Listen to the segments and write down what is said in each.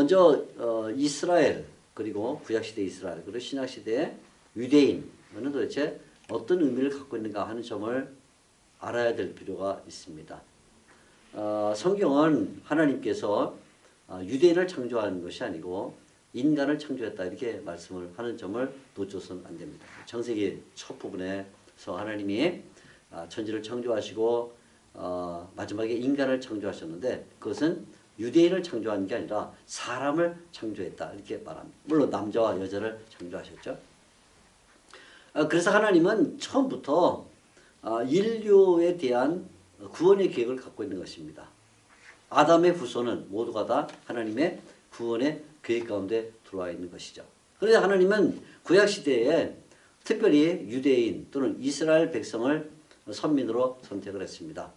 먼저 어, 이스라엘 그리고 구약시대 이스라엘 그리고 신약시대 유대인은 도대체 어떤 의미를 갖고 있는가 하는 점을 알아야 될 필요가 있습니다. 어, 성경은 하나님께서 어, 유대인을 창조하는 것이 아니고 인간을 창조했다 이렇게 말씀을 하는 점을 놓쳐서는 안 됩니다. 창세기 첫 부분에서 하나님이 아, 천지를 창조하시고 어, 마지막에 인간을 창조하셨는데 그것은 유대인을 창조한 게 아니라 사람을 창조했다 이렇게 말합니다. 물론 남자와 여자를 창조하셨죠. 아, 그래서 하나님은 처음부터 아, 인류에 대한 구원의 계획을 갖고 있는 것입니다. 아담의 후손은 모두가 다 하나님의 구원의 계획 가운데 들어와 있는 것이죠. 그래서 하나님은 구약 시대에 특별히 유대인 또는 이스라엘 백성을 선민으로 선택을 했습니다.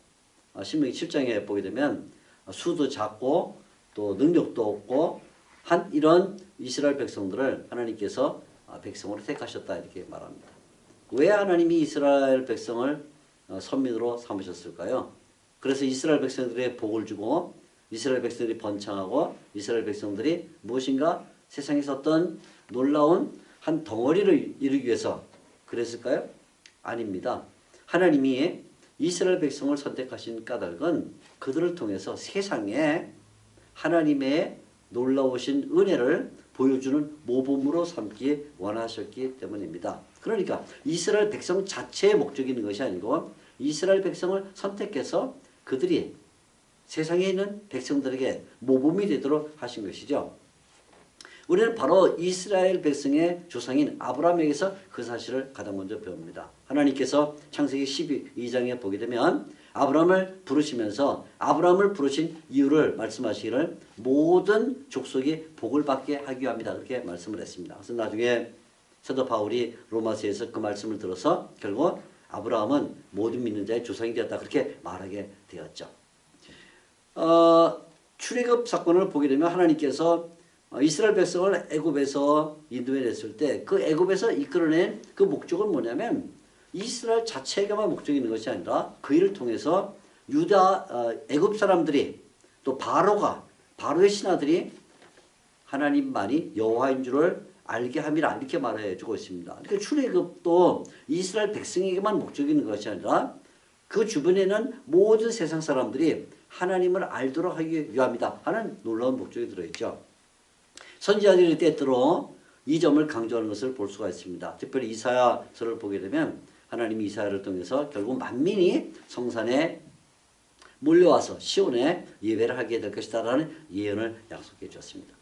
아, 신명기 7장에 보게 되면 수도 작고 또 능력도 없고 한 이런 이스라엘 백성들을 하나님께서 아, 백성으로 택하셨다 이렇게 말합니다. 왜 하나님이 이스라엘 백성을 어, 선민으로 삼으셨을까요? 그래서 이스라엘 백성들의 복을 주고 이스라엘 백성들이 번창하고 이스라엘 백성들이 무엇인가 세상에서 어떤 놀라운 한 덩어리를 이루기 위해서 그랬을까요? 아닙니다. 하나님이 이스라엘 백성을 선택하신 까닭은 그들을 통해서 세상에 하나님의 놀라우신 은혜를 보여주는 모범으로 삼기 원하셨기 때문입니다. 그러니까 이스라엘 백성 자체의 목적이 있는 것이 아니고 이스라엘 백성을 선택해서 그들이 세상에 있는 백성들에게 모범이 되도록 하신 것이죠. 우리는 바로 이스라엘 백성의 조상인 아브라함에게서 그 사실을 가장 먼저 배웁니다. 하나님께서 창세기 12장에 보게 되면 아브라함을 부르시면서 아브라함을 부르신 이유를 말씀하시기를 모든 족속이 복을 받게 하기 위함이다. 그렇게 말씀을 했습니다. 그래서 나중에 사도 바울이 로마서에서 그 말씀을 들어서 결국 아브라함은 모든 믿는 자의 조상이 되었다. 그렇게 말하게 되었죠. 어, 출애굽 사건을 보게 되면 하나님께서 어, 이스라엘 백성을 애굽에서 인도해 냈을 때 그 애굽에서 이끌어낸 그 목적은 뭐냐면 이스라엘 자체가만 목적이 있는 것이 아니라 그 일을 통해서 유다 어, 애굽 사람들이 또 바로가 바로의 신하들이 하나님만이 여호와인 줄을 알게 함이라 이렇게 말해 주고 있습니다. 그러니까 출애굽도 이스라엘 백성에게만 목적이 있는 것이 아니라 그 주변에는 모든 세상 사람들이 하나님을 알도록 하기 위함이다 하는 놀라운 목적이 들어있죠. 선지자들이 때때로 이 점을 강조하는 것을 볼 수가 있습니다. 특별히 이사야서를 보게 되면 하나님이 이사야를 통해서 결국 만민이 성산에 몰려와서 시온에 예배를 하게 될 것이다라는 예언을 약속해 주었습니다.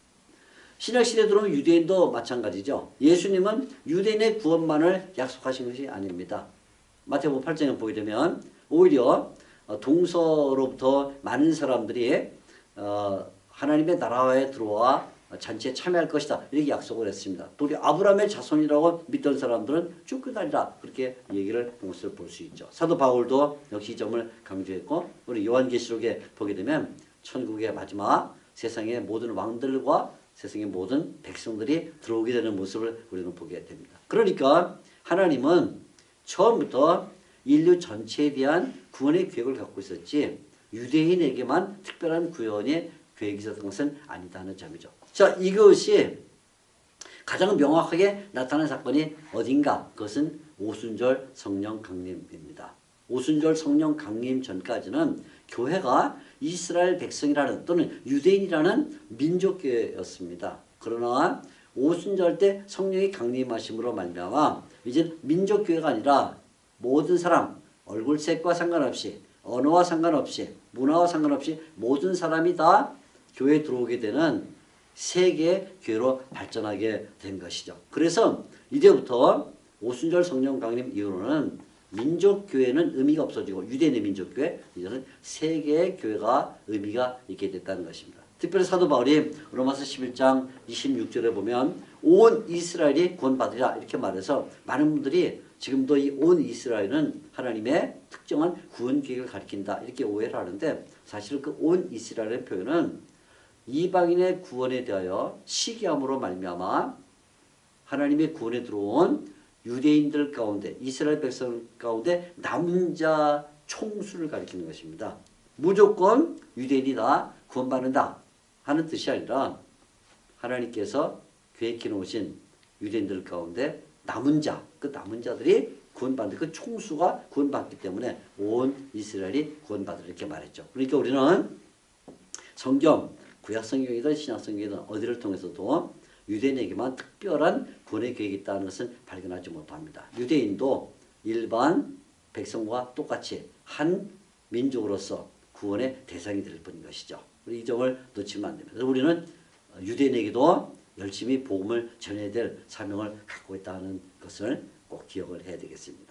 신약 시대 들어오면 유대인도 마찬가지죠. 예수님은 유대인의 구원만을 약속하신 것이 아닙니다. 마태복음 8장에 보게 되면 오히려 동서로부터 많은 사람들이 어, 하나님의 나라에 들어와 잔치에 참여할 것이다. 이렇게 약속을 했습니다. 또 우리 아브라함의 자손이라고 믿던 사람들은 쫓겨다니라. 그렇게 얘기를 한 것을 볼 수 있죠. 사도 바울도 역시 이 점을 강조했고 우리 요한계시록에 보게 되면 천국의 마지막 세상의 모든 왕들과 세상의 모든 백성들이 들어오게 되는 모습을 우리는 보게 됩니다. 그러니까 하나님은 처음부터 인류 전체에 대한 구원의 계획을 갖고 있었지 유대인에게만 특별한 구원의 계획이 있었던 것은 아니다는 점이죠. 자, 이것이 가장 명확하게 나타난 사건이 어딘가? 그것은 오순절 성령 강림입니다. 오순절 성령 강림 전까지는 교회가 이스라엘 백성이라는 또는 유대인이라는 민족교회였습니다. 그러나 오순절 때 성령이 강림하심으로 말미암아 이제 민족교회가 아니라 모든 사람 얼굴색과 상관없이 언어와 상관없이 문화와 상관없이 모든 사람이 다 교회에 들어오게 되는 세계 교회로 발전하게 된 것이죠. 그래서 이제부터 오순절 성령 강림 이후로는 민족교회는 의미가 없어지고 유대인의 민족교회 이제는 세계의 교회가 의미가 있게 됐다는 것입니다. 특별히 사도 바울이 로마서 11장 26절에 보면 온 이스라엘이 구원받으리라 이렇게 말해서 많은 분들이 지금도 이 온 이스라엘은 하나님의 특정한 구원 계획을 가리킨다 이렇게 오해를 하는데 사실 그 온 이스라엘의 표현은 이방인의 구원에 대하여 시기함으로 말미암아 하나님의 구원에 들어온 유대인들 가운데 이스라엘 백성 가운데 남은 자 총수를 가리키는 것입니다. 무조건 유대인이 다 구원받는다 하는 뜻이 아니라 하나님께서 계획해 놓으신 유대인들 가운데 남은 자, 그 남은 자들이 구원받는 그 총수가 구원받기 때문에 온 이스라엘이 구원받을 이렇게 말했죠. 그러니까 우리는 성경 구약 성경이든 신약 성경이든 어디를 통해서도 유대인에게만 특별한 구원의 계획이 있다는 것은 발견하지 못합니다. 유대인도 일반 백성과 똑같이 한 민족으로서 구원의 대상이 될 뿐인 것이죠. 이 점을 놓치면 안 됩니다. 그래서 우리는 유대인에게도 열심히 복음을 전해야 될 사명을 갖고 있다는 것을 꼭 기억을 해야 되겠습니다.